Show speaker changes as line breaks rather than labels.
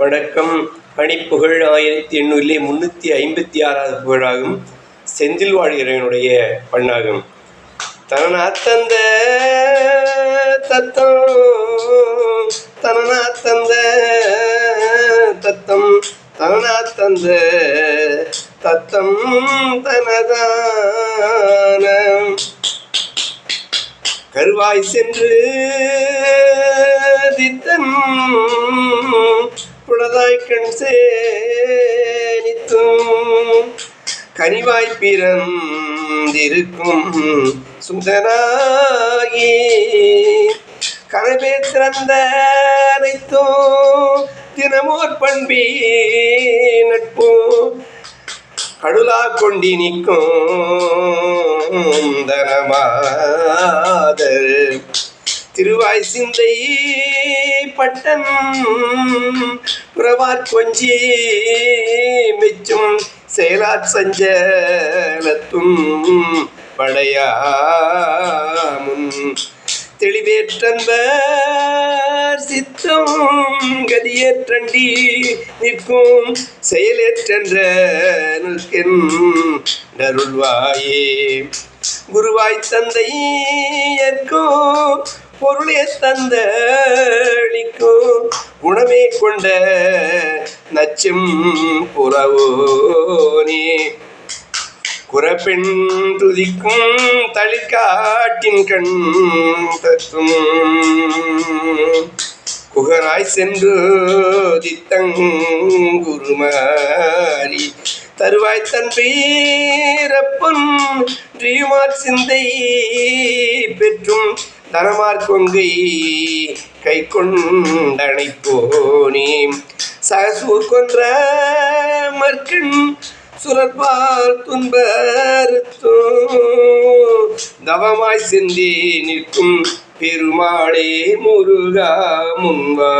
வணக்கம் பணிப்புகழ் ஆயிரத்தி எண்ணூறிலே முன்னூற்றி ஐம்பத்தி ஆறாவது புகழாகும். செந்தில் வாழ்கிறவனுடைய பண்ணாகும். தனனா தந்த தத்தம் தனனா தந்த தத்தம் தனனா தந்த தத்தம் தனதான கருவாய் சென்று தித்தம் புலதாய் கண் சேனித்தும் கனிவாய் பிறந்திருக்கும் சுந்தராகி கனவே திறந்த அனைத்தும் தினமோர் பண்பி நட்பு கடுலா கொண்டி நிற்கும் தனமாதர் திருவாய் சிந்தை பட்டன் புறவார் கொஞ்சி மிச்சும் செயலாற் சஞ்சலத்தும் படையாமுன். தெளிவேற்றன்பர் சித்தம் கதியேற்றண்டி நிற்கும் செயலேற்றென்ற நருள்வாயே. குருவாய் தந்தை ஏற்கும் பொருளே தந்த அளிக்கும் குணமே கொண்ட நச்சும் புறவோனே குறப்பெண் துதிக்கும் தளிர்காட்டின் கண் தத்தும். குகராய் சென்று தித்தங்குருமாரி தருவாய் தன் பேரப்பன் சிந்தை பெற்றும் தனமார் கொங்கை கை கொண்டனை போனே சகசூர் கொன்ற மர்க்கண் சுரற்பால் துன்பருத்தோ தவமாய் சென்றே நிற்கும் பெருமாளே முருகா முன்வா